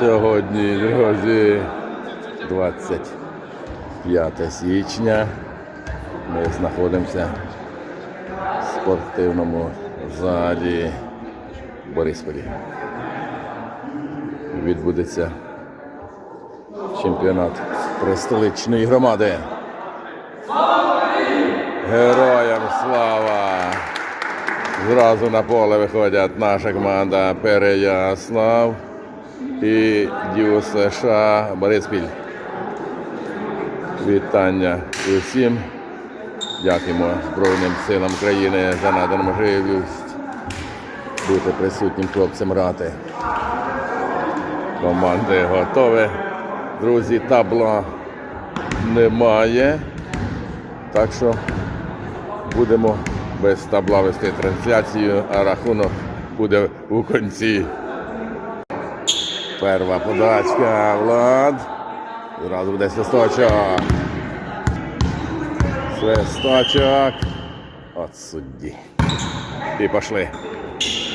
Сьогодні, друзі, 25 січня. Ми знаходимося в спортивному залі в Борисполі. Відбудеться чемпіонат столичної громади. Героям слава! Зразу на поле виходять наша команда Переяслав і Дю США Бориспіль. Вітання усім. Дякуємо Збройним силам України за надану можливість бути присутнім хлопцям грати. Команди готові. Друзі, табла немає. Так що будемо без табла вести трансляцію, а рахунок буде у кінці. Перша подачка, Влад. Зразу буде свисточок. Свисточок. От судді. І пошли.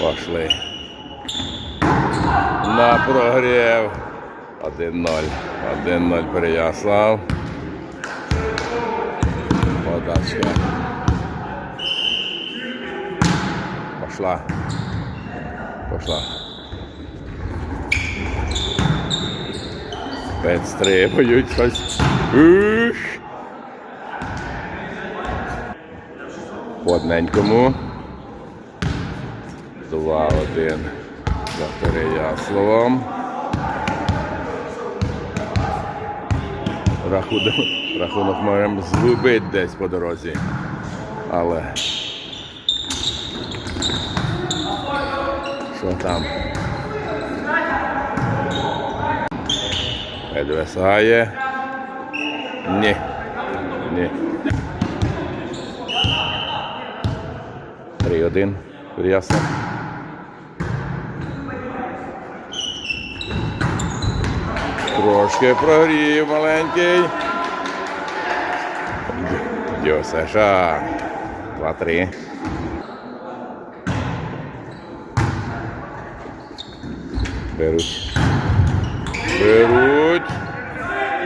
Пошли. На прогрів. 1-0. 1-0 Переяслав. Подачка. Пошла. Пошла. Підстрибують щось. Ух. По одненькому. 2-1 за Переяславом. Рахунок, рахунок можемо згубити десь по дорозі. Але що там? Підвисає. Ні. Ні. 3-1. Ясно. Трошки прогрів маленький. Дьо США. 2-3. Беруть. Беруть.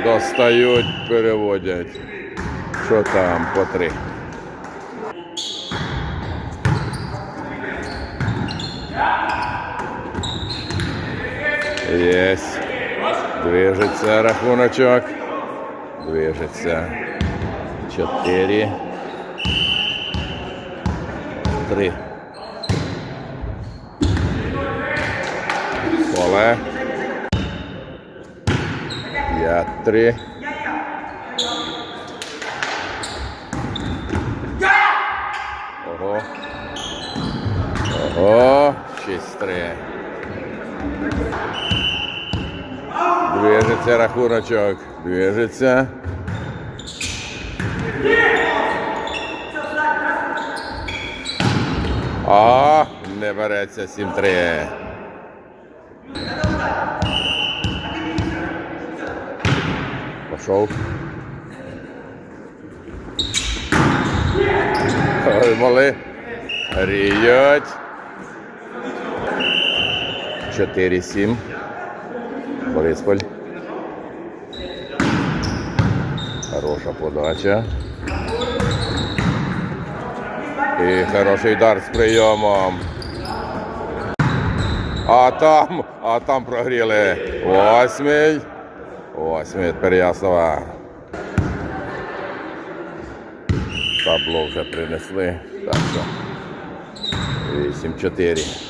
Достають, переводять. Що там по три? Єсть. Движеться рахуночок. Движеться. Чотири. Три. Поле. Три. Ого. Ого. Шість три. Движеться рахуночок. Движеться. А, не береться 7-3. Пошов. Ой, мали. Ріють. 4-7. Борисполь. Хороша подача. І хороший удар з прийомом. А там, а там прогріли. Восьмий. Ось смерть Переяслава. Табло вже принесли. Так що 8-4.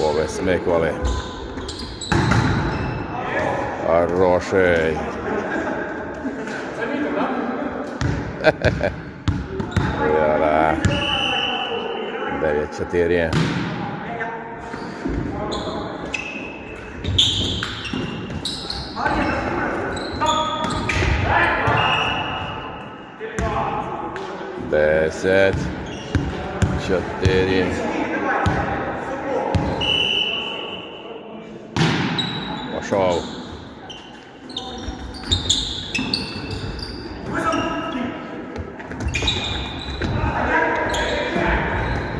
Повесмиквали. Хороший. Дев'ять чотири. 54. Пошов.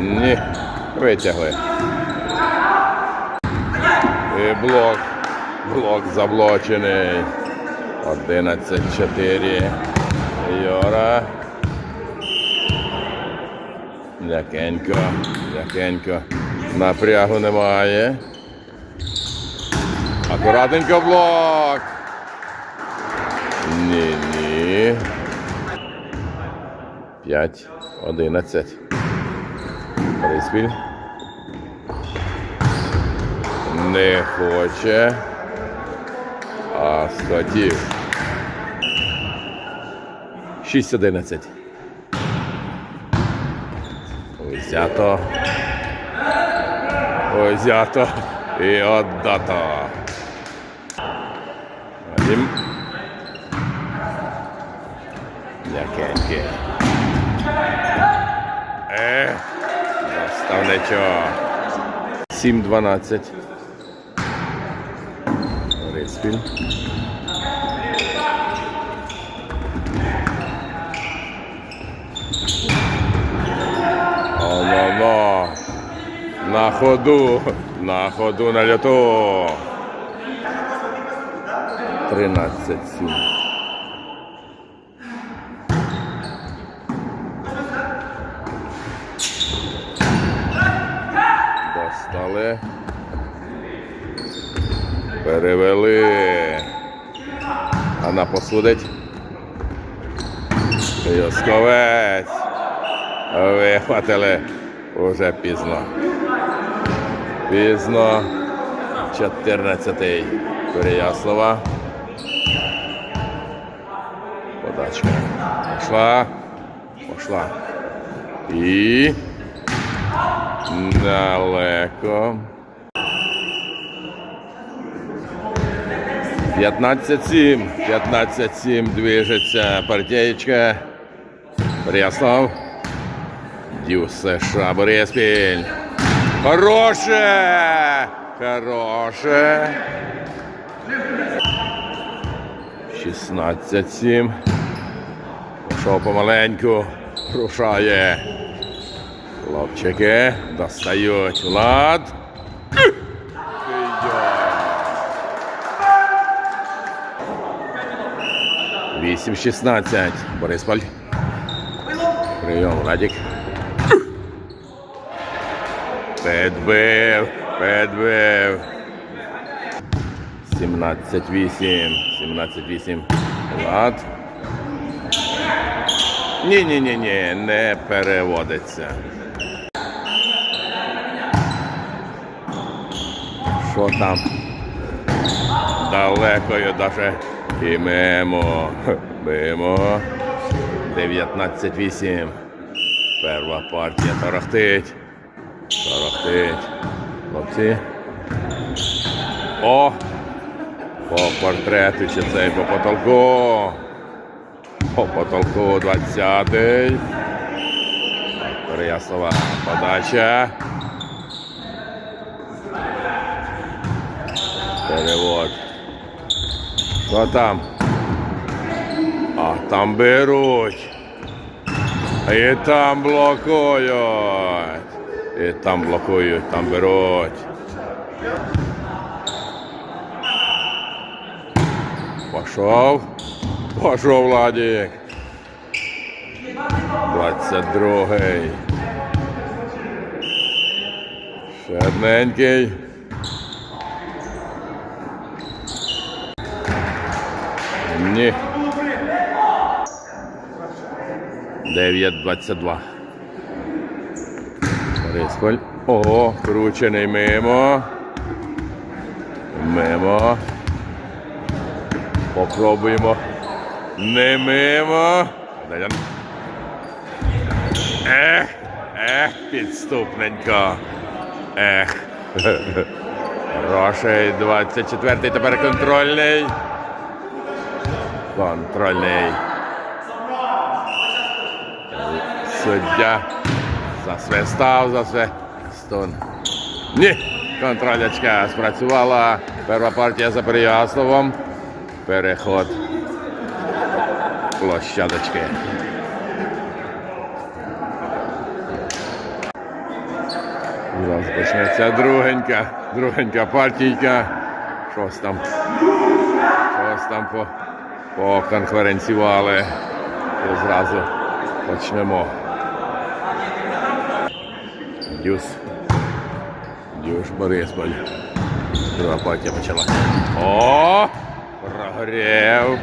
Ні, витягли. І блок. Блок заблочений. 11-4. Йора. М'якенько, м'якенько. Напрягу немає. Акуратненько блок. Ні, ні. 5, 11. Приспіль. Не хоче. А схотів. 6-11. Взято. Взято. І отдато. Вадим. М'якенький. Е, наставничок. 7-12. Риспіль. Оно-но. На ходу. На ходу на льоту. 13-7. Достали. Перевели. Вона посудить. Йосковець. Вихватили уже пізно. Пізно. 14-й Переяслава. Подачка. Пошла. Пошла. І далеко. 15-7. 15-7 движеться партієчка. Переяслав. Дю США Бориспіль. Хороше! Хороше. 16-7. Пішов помаленьку. Рушає. Хлопчики достають. Влад. Вісім 16. Борисполь. Прийом, Владик. Підбив, підбив. 17-8. 17-8. Влад. Ні-ні-ні-ні, не переводиться. Що там? Далекою даже і мимо. Мимо. 19-8. Перша партія торохтить. Торохтить. Хлопці. О! По портрету чи цей по потолку. По потолку 20-й. Переяслава подача. Перевод. Що там? А там беруть. І там блокують. І там блокують, там беруть. Пошов. Пошов Владик. 22-й. Шерненький. Ні. 9.22. Борисполь. Ого, кручений мимо. Мимо. Попробуємо. Не мимо. Ех, ех, підступненько. Ех. Хороший 24-й, тепер контрольний. Контрольний. Суддя засвистав за все. Стон. Ні. Контролячка спрацювала. Перша партія за Переяславом. Переход площадочки. Зараз почнеться другенька, другенька партійка. Щось там. Щось там по, поконференціювали. І зразу почнемо. Дюс. Дюш Борисполь. Друга партія почалася. О! Прогрів.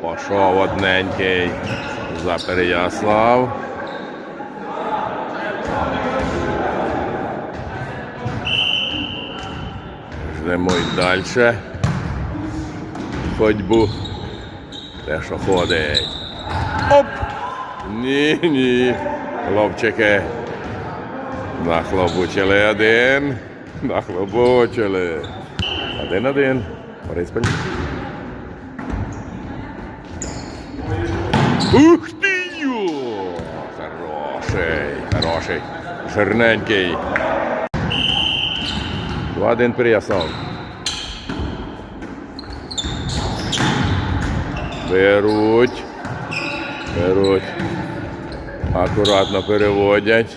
Пішов одненький за Переяслав. Ждемо й далі. Ходьбу. Те, що ходить. Оп! Ні, ні. Хлопчики. Нахлобучили один. Нахлобучили. Один-один. Бориспіль. Ух ти! йо! Хороший, хороший. Жирненький. Два-один Переяслав. Беруть. Беруть. Акуратно переводять.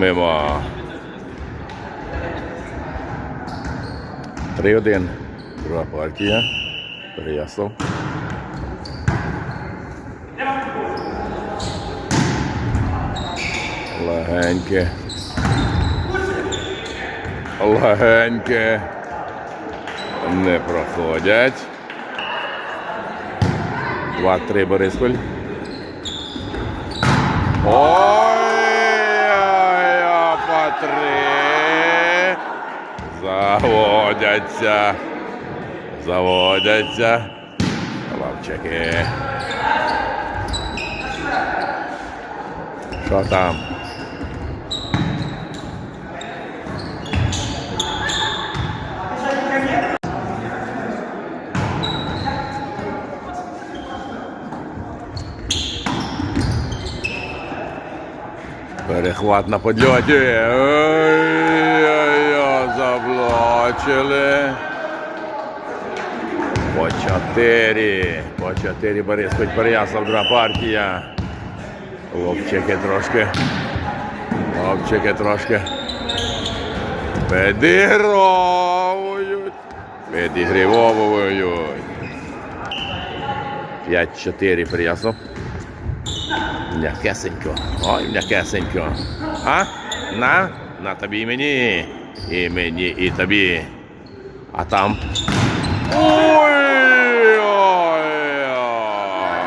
Мимо. 3-1. Друга партія. Переяслав. Легеньке. Легеньке. Не проходять. Два-три Борисполь. Ой-ой-ой, по три. Заводяться. Заводяться. Хлопчики. Що там? Перехват на подльоті. Заблочили. По чотири. По чотири Борис хоч Переяслав, друга партія. Хлопчики трошки. Хлопчики трошки. Підігровують. Підігрівовують. 5-4 Переяслав. М'якесенько. Ой, м'якесенько. А? На? На тобі і мені. І мені, і тобі. А там. Ой! Ой! ой.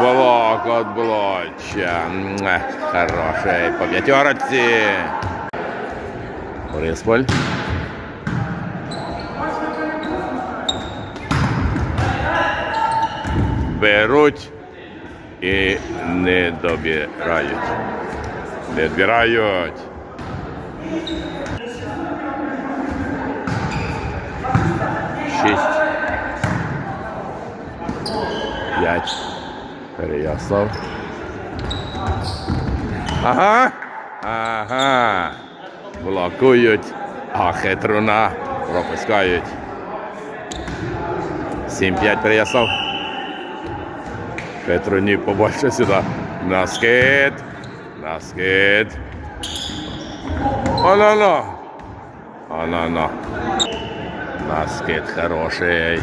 Блок от блоча. Муа, Хороший. По п'ятерочці. Борисполь. Беруть І не добирають. Не збирають. Шість. П'ять. Переяслав. Ага. Ага. Блокують, а хитруна пропускають. 7-5 Переяслав. Петруні побольше сюди. На скид. На скид. Оно-но. Оно-но. На хороший.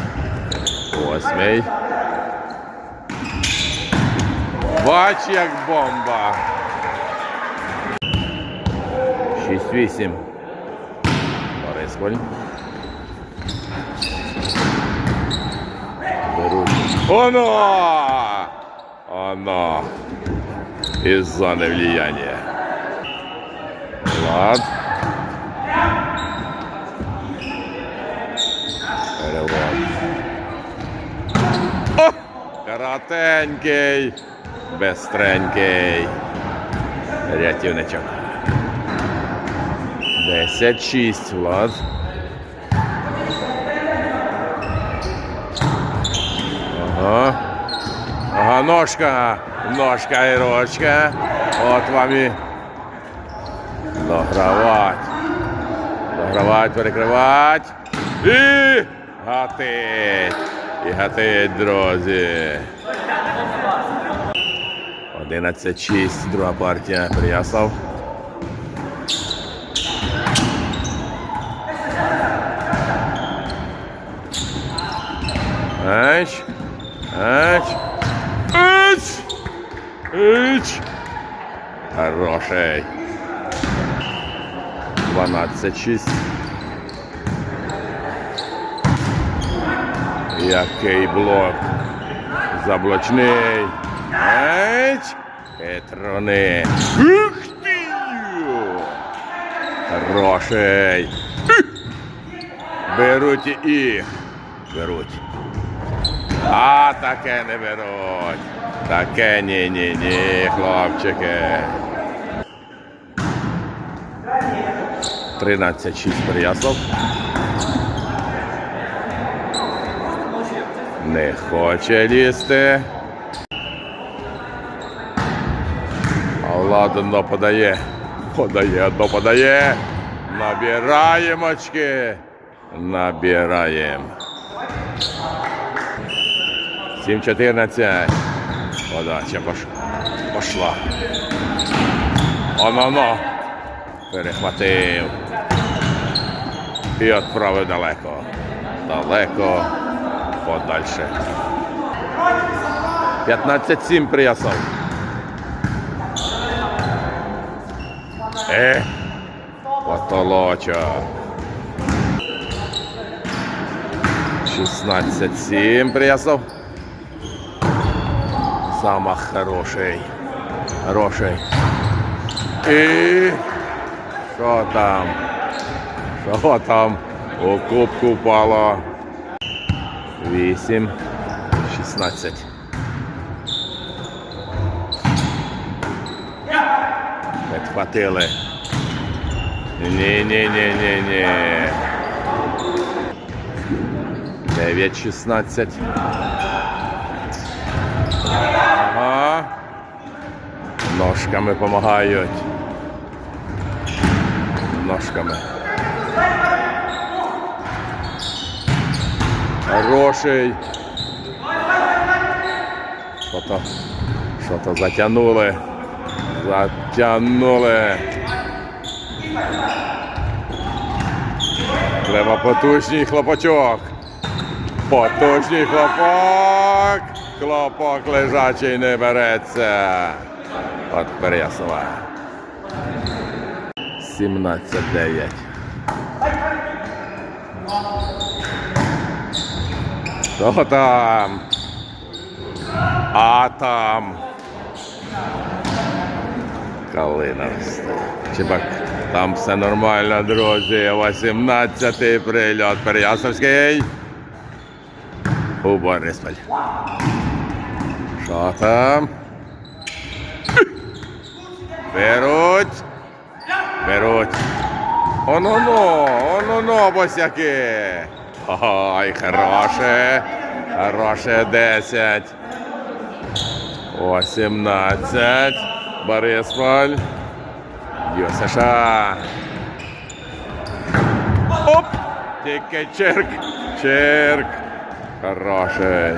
Восьмий. Бач, як бомба. 6-8. Борисполь. Беруть. Оно! Оно! Из зоны влияния. Влад. Перевод. О! Коротенький, бестренький. Рятівничок. 10-6, Влад. Ага. Ага, ножка. Ножка і ручка. От вам і догравать. Догравать, перекривать. І гатить. І гатить, друзі. 11-6, друга партія Переяслав. Еч, Еч, еч, еч. Хороший. 12-6. Який блок. Заблочний. Еч. Хитрони. Ух ти! Хороший. Беруть і беруть. А таке не беруть. Таке ні-ні-ні, хлопчики. 13-6 Переяслав. Не хоче лізти. Ладно подає. Подає, одно подає. Набираємо очки. Набираємо. 7-14. Подача пош... пошла. Оно-но. Перехватив. І відправив далеко. Далеко. Подальше. 15-7 Приясов. Е. Потолочок. 16-7 Приясов. Замах хороший. Хороший. І що там? Що там? У кубку впало. 8, 16. Підхватили. Ні-ні-ні-ні-ні. 9, Ножками допомагають. Ножками. Хороший. Що-то, що-то затягнули. Затягнули. Треба потужній хлопочок. Потужній хлопок. Хлопок лежачий не береться. От Переясова. 17-9. Що там? А там. Калина. Чебак, там все нормально, друзі. 18-й прильот Переясовський. У Борисполь. Що там? Беруть. Беруть. Оно-но, оно-но, босяки. Ой, хороше. Хороше 10. 18. Борисполь. ЮСШ. Оп! Тільки черк. Черк. Хороший.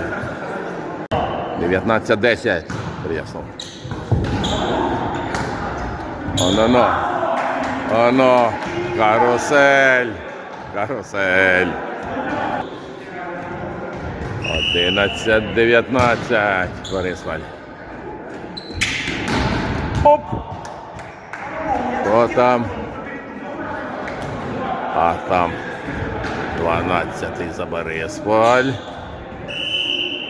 19-10. Приєсно. Оно-но. Оно. Карусель. Карусель. 11-19. Борисваль. Оп. Що там? А там 12-й за Борисполь.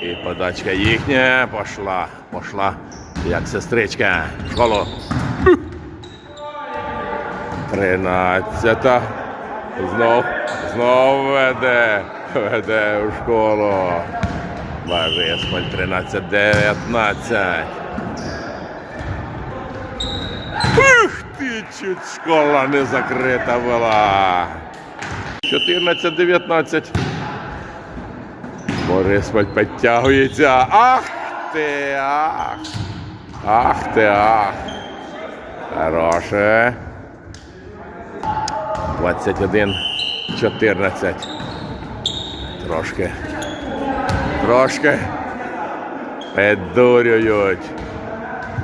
І подачка їхня пошла. Пошла. Як сестричка. В школу. 13. Знов, знов веде. Веде у школу. Борисполь 13-19. Ух ти, чуть школа не закрита була. 14-19. Борисполь підтягується. Ах ти, ах. Ах ти, ах. Хороше. 21, 14. Трошки. Трошки. Піддурюють.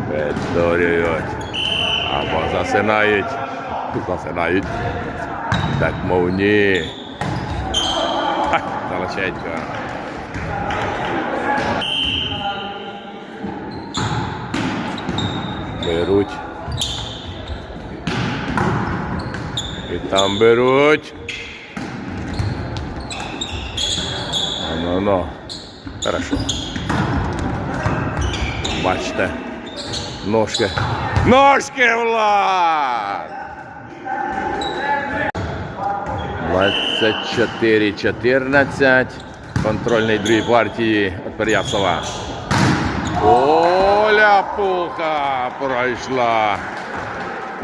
Піддурюють. Або засинають. Засинають. Так мовні. Ах, Далеченько. Беруть. І там беруть. Ну, ну. Хорошо. Бачите. Ножки. Ножки, Влад! 24-14. Контрольний другій партії від Пер'ясова. Оля Пуха пройшла.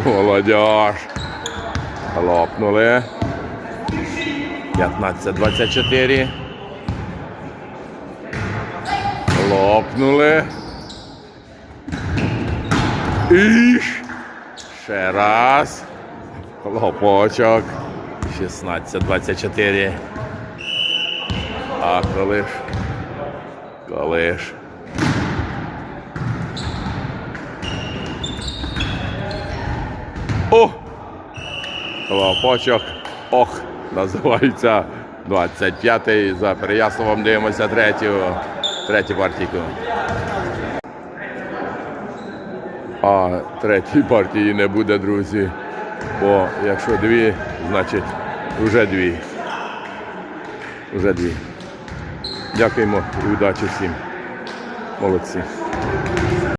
Молодіж. Хлопнули. 15-24. Хлопнули. Іш. Ще раз. Хлопочок. 16-24. А коли ж? Коли ж? О! Хлопочок. Ох, називається 25-й. За Переяславом дивимося третю. Третю партійку. А третій партії не буде, друзі. Бо якщо дві, значить вже дві. Вже дві. Дякуємо і удачі всім. Молодці.